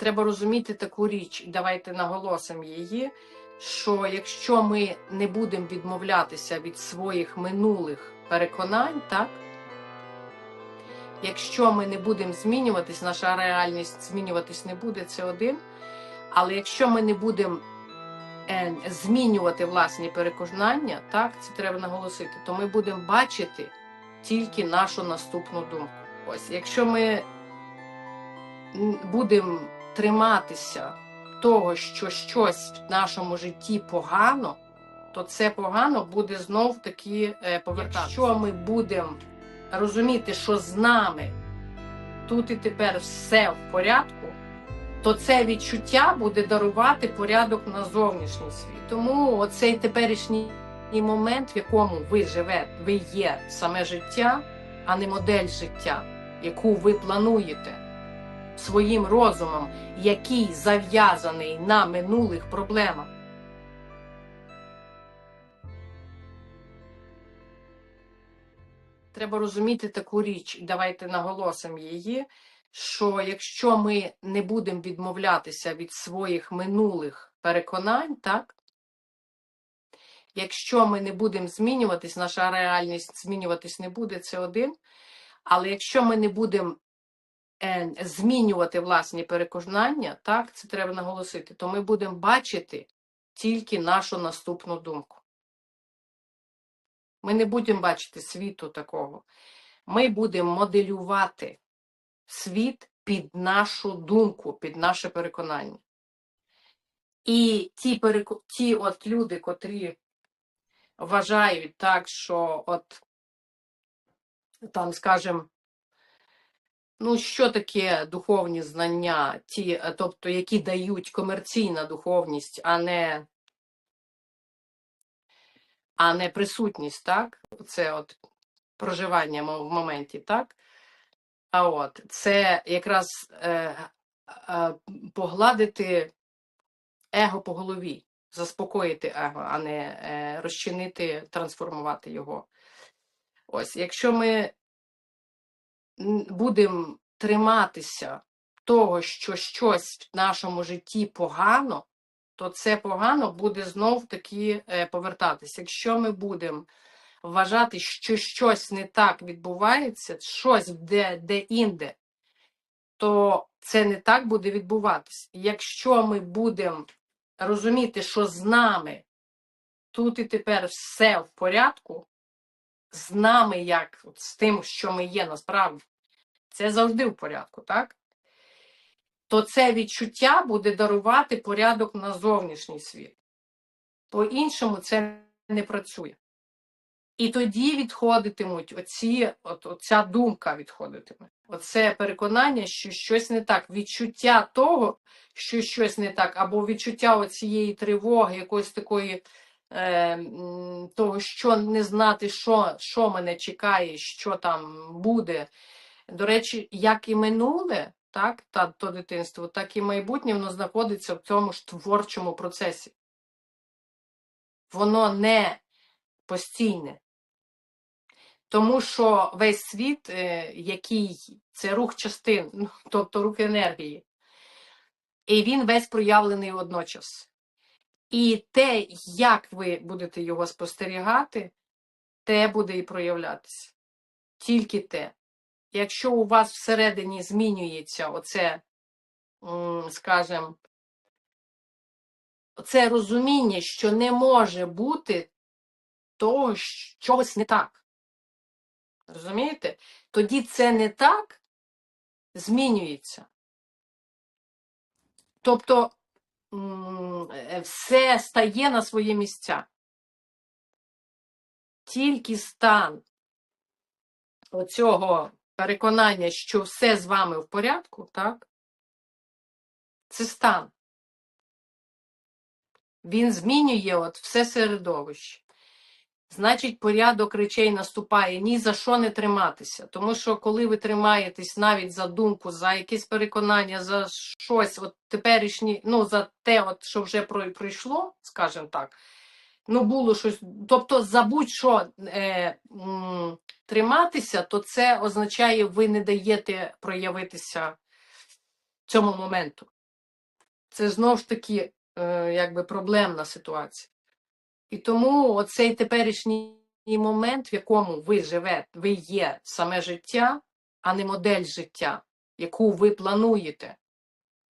треба розуміти таку річ, і давайте наголосимо її, що якщо ми не будемо відмовлятися від своїх минулих переконань, так? Якщо ми не будемо змінюватись, наша реальність змінюватись не буде, це один. Але якщо ми не будемо е, змінювати власні переконання, так, це треба наголосити, то ми будемо бачити тільки нашу наступну думку. Ось, якщо ми будемо триматися того, що щось в нашому житті погано, то це погано буде знов таки е, повертатися. Якщо ми будемо розуміти, що з нами тут і тепер все в порядку, то це відчуття буде дарувати порядок на зовнішній світ. Тому оцей теперішній момент, в якому ви живете, ви є саме життя, а не модель життя, яку ви плануєте своїм розумом, який зав'язаний на минулих проблемах. Треба розуміти таку річ, і давайте наголосимо її, що якщо ми не будемо відмовлятися від своїх минулих переконань, так? Якщо ми не будемо змінюватись, наша реальність змінюватись не буде, це один. Але якщо ми не будемо змінювати власні переконання, так, це треба наголосити, то ми будемо бачити тільки нашу наступну думку. Ми не будемо бачити світу такого. Ми будемо моделювати світ під нашу думку, під наше переконання. І ті, переко... ті от люди, котрі вважають так, що от там, скажімо, ну, що таке духовні знання, ті, е, тобто, які дають комерційна духовність, а не а не присутність, так? Це от проживання в моменті, так? А от це якраз е, е, погладити его по голові, заспокоїти его, а не е, розчинити, трансформувати його. Ось, якщо ми будемо триматися того, що щось в нашому житті погано, то це погано буде знов таки е, повертатися. Якщо ми будемо вважати, що щось не так відбувається, щось де, де інде, то це не так буде відбуватися. Якщо ми будемо розуміти, що з нами тут і тепер все в порядку, з нами, як от з тим, що ми є насправді, це завжди в порядку, так? То це відчуття буде дарувати порядок на зовнішній світ. По-іншому це не працює. І тоді відходитимуть оці, от, оця думка відходитиме. Оце переконання, що щось не так. Відчуття того, що щось не так, або відчуття оцієї тривоги, якоїсь такої того, що не знати, що, що мене чекає, що там буде. До речі, як і минуле, так, та, то дитинство, так і майбутнє, воно знаходиться в цьому ж творчому процесі. Воно не постійне. Тому що весь світ, е, який це рух частин, ну, тобто рух енергії, і він весь проявлений водночас. І те, як ви будете його спостерігати, те буде і проявлятися. Тільки те. Якщо у вас всередині змінюється оце, м, скажем, це розуміння, що не може бути того, що чогось не так. Розумієте? Тоді це не так змінюється. Тобто все стає на свої місця. Тільки стан оцього переконання, що все з вами в порядку, так? Це стан. Він змінює от все середовище. Значить, порядок речей наступає ні за що не триматися. Тому що коли ви тримаєтесь навіть за думку, за якесь переконання, за щось, от теперішні, ну за те, от, що вже пройшло, скажімо так, ну було щось, тобто за будь-що е, триматися, то це означає, ви не даєте проявитися цьому моменту. це знов ж таки е, якби проблемна ситуація. І тому оцей теперішній момент, в якому ви живете, ви є саме життя, а не модель життя, яку ви плануєте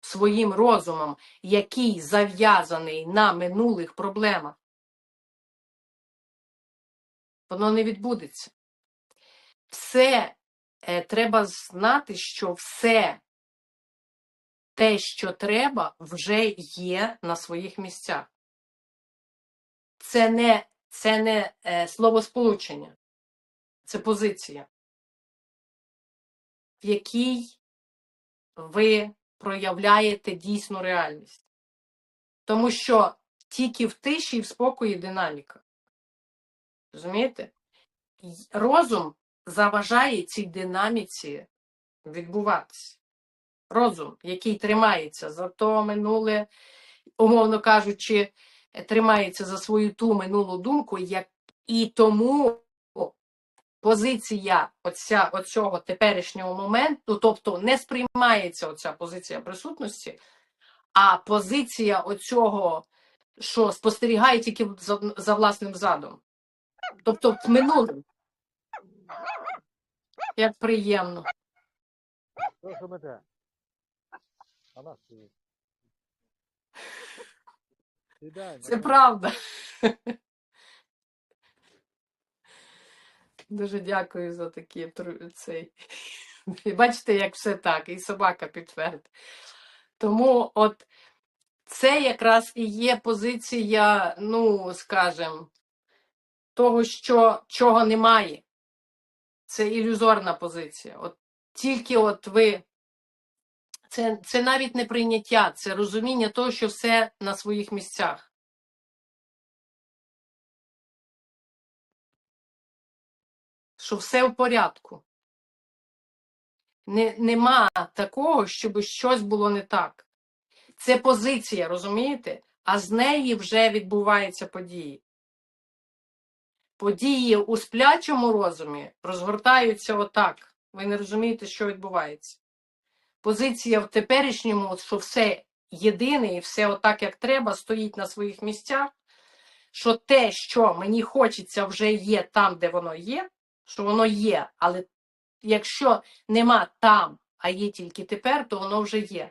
своїм розумом, який зав'язаний на минулих проблемах, воно не відбудеться. Все е, треба знати, що все те, що треба, вже є на своїх місцях. Це не, це не е, словосполучення, це позиція, в якій ви проявляєте дійсну реальність. Тому що тільки в тиші і в спокої динаміка. Розумієте? Розум заважає цій динаміці відбуватися. Розум, який тримається за то минуле, умовно кажучи, тримається за свою ту минулу думку, як і тому позиція оця, оцього теперішнього моменту, тобто не сприймається оця позиція присутності, а позиція оцього, що спостерігає тільки за, за власним задом. Тобто в минулому. Як приємно. Це правда. Дуже дякую за такі цей. Бачите, як все так, і собака підтвердить. Тому от це якраз і є позиція, ну, скажем, того, що чого немає. Це ілюзорна позиція. От тільки от ви. Це, це навіть не прийняття, це розуміння того, що все на своїх місцях. Що все в порядку. Не, нема такого, щоб щось було не так. Це позиція, розумієте? А з неї вже відбуваються події. Події у сплячому розумі розгортаються отак. Ви не розумієте, що відбувається. Позиція в теперішньому, що все єдине і все отак, як треба, стоїть на своїх місцях, що те, що мені хочеться, вже є там, де воно є, що воно є, але якщо нема там, а є тільки тепер, то воно вже є.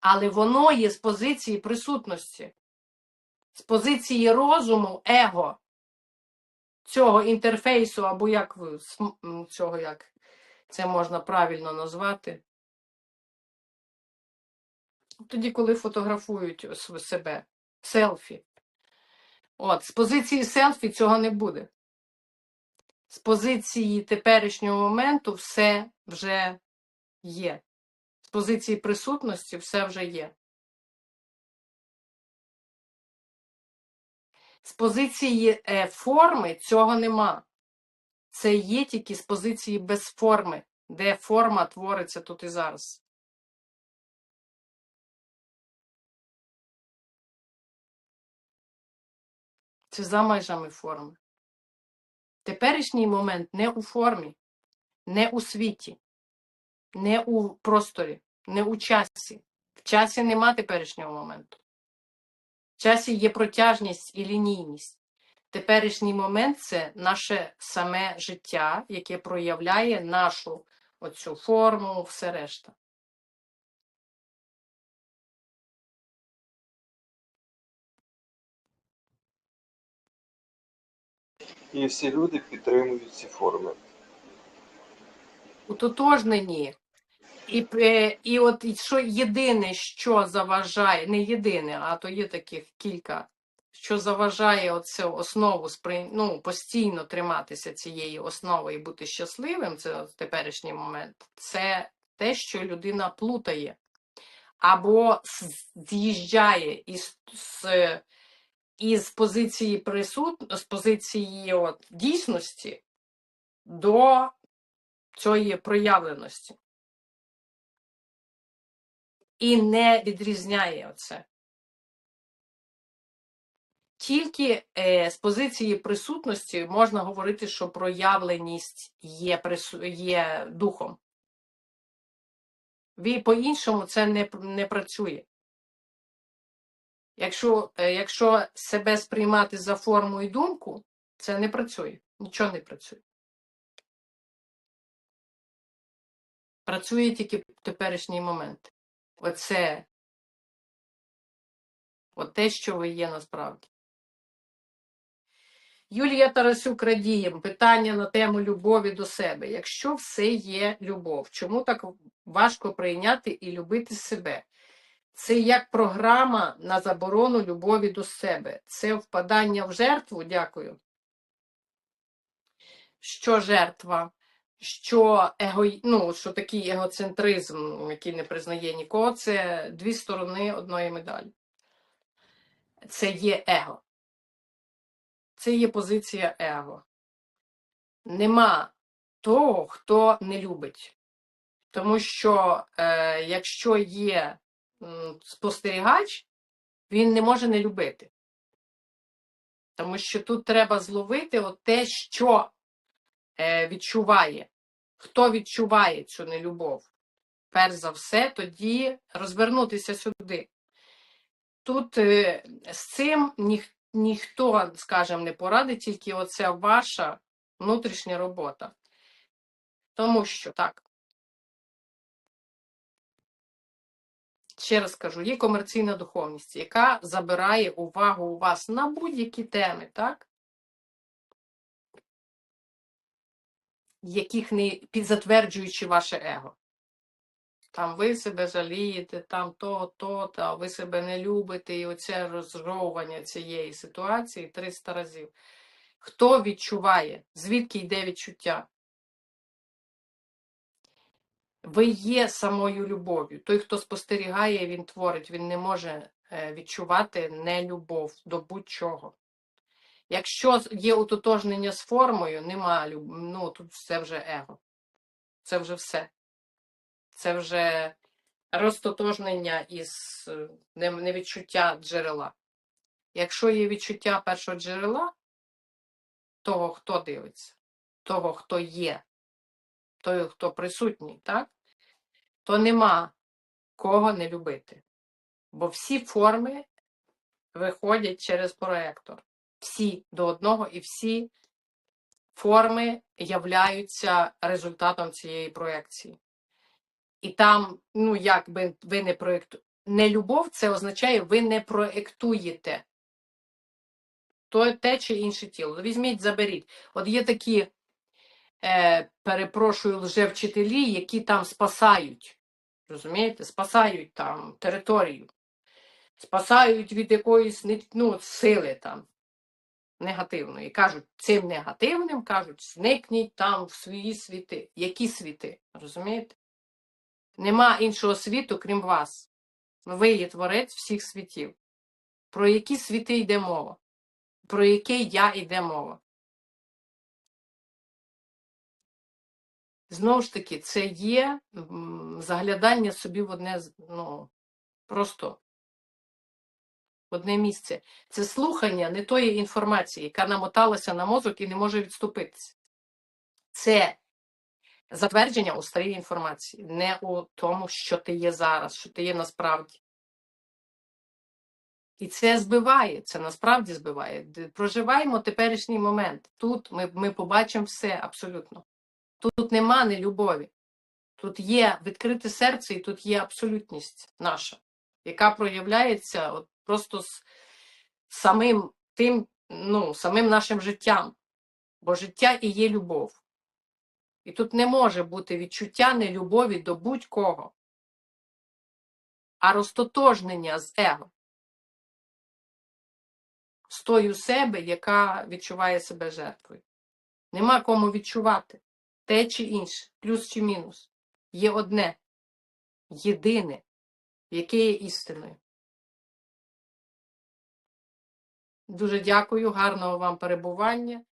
Але воно є з позиції присутності, з позиції розуму, его, цього інтерфейсу, або як цього як це можна правильно назвати. Тоді, коли фотографують себе, селфі. От, з позиції селфі цього не буде. З позиції теперішнього моменту все вже є. З позиції присутності все вже є. З позиції е, форми цього нема. Це є тільки з позиції без форми, де форма твориться тут і зараз. Це за межами форми. Теперішній момент не у формі, не у світі, не у просторі, не у часі. В часі нема теперішнього моменту. В часі є протяжність і лінійність. Теперішній момент це наше саме життя, яке проявляє нашу оцю форму, все решта. І всі люди підтримують ці форми. Утотожнені. І, е, і от що єдине, що заважає, не єдине, а то є таких кілька, що заважає оцю основу ну, постійно триматися цієї основи і бути щасливим, це теперішній момент, це те, що людина плутає або з'їжджає із, з, із позиції присут... з позиції от, дійсності до цієї проявленості. І не відрізняє оце. Тільки е, з позиції присутності можна говорити, що проявленість є, прису... є духом. По-іншому це не, не працює. Якщо, е, якщо себе сприймати за форму і думку, це не працює. Нічого не працює. Працює тільки теперішній момент. Оце от те, що ви є насправді. Юлія Тарасюк Радієм. Питання на тему любові до себе. Якщо все є любов, чому так важко прийняти і любити себе? Це як програма на заборону любові до себе. Це впадання в жертву. Дякую. Що жертва? Що его, ну, що такий егоцентризм, який не признає нікого, це дві сторони одної медалі. Це є его. Це є позиція его. Нема того, хто не любить. Тому що е, якщо є м, спостерігач, він не може не любити. Тому що тут треба зловити от те, що е, відчуває. Хто відчуває цю нелюбов? Перш за все, тоді розвернутися сюди. Тут е, з цим ніх, ніхто, скажімо, не порадить, тільки оця ваша внутрішня робота. Тому що так. Ще раз кажу, є комерційна духовність, яка забирає увагу у вас на будь-які теми, так? Яких не підзатверджуючи ваше его. Там ви себе жалієте, там то, то, та ви себе не любите, і оце розжовування цієї ситуації 300 разів. Хто відчуває? Звідки йде відчуття? Ви є самою любов'ю. Той, хто спостерігає, він творить, він не може е, відчувати нелюбов до будь-чого. Якщо є утотожнення з формою, нема люб... ну тут це вже его. Це вже все. Це вже розтотожнення із е, невідчуття джерела. Якщо є відчуття першого джерела, того, хто дивиться, того, хто є, того, хто присутній, так? то нема кого не любити. Бо всі форми виходять через проектор. Всі до одного і всі форми являються результатом цієї проекції. І там, ну як би ви не проєктуєте, не любов, це означає, ви не проєктуєте то те чи інше тіло. Візьміть, заберіть. От є такі, е, перепрошую, лжевчителі, які там спасають. Розумієте? Спасають там територію, спасають від якоїсь ну, сили там негативної. Кажуть, цим негативним кажуть, зникніть там в свої світи. Які світи? Розумієте? Нема іншого світу, крім вас. Ви є творець всіх світів. Про які світи йде мова? Про яке я йде мова? Знову ж таки, це є заглядання собі в одне, ну, просто одне місце. Це слухання не тої інформації, яка намоталася на мозок і не може відступитися. Це затвердження у старій інформації, не у тому, що ти є зараз, що ти є насправді. І це збиває, це насправді збиває. Проживаємо теперішній момент. Тут ми, ми побачимо все абсолютно. Тут нема нелюбові. Тут є відкрите серце, і тут є абсолютність наша, яка проявляється от просто з самим тим, ну, самим нашим життям. Бо життя і є любов. І тут не може бути відчуття нелюбові до будь-кого, а розтотожнення з его. З тою себе, яка відчуває себе жертвою. Нема кому відчувати те чи інше, плюс чи мінус. Є одне, єдине, яке є істиною. Дуже дякую, гарного вам перебування.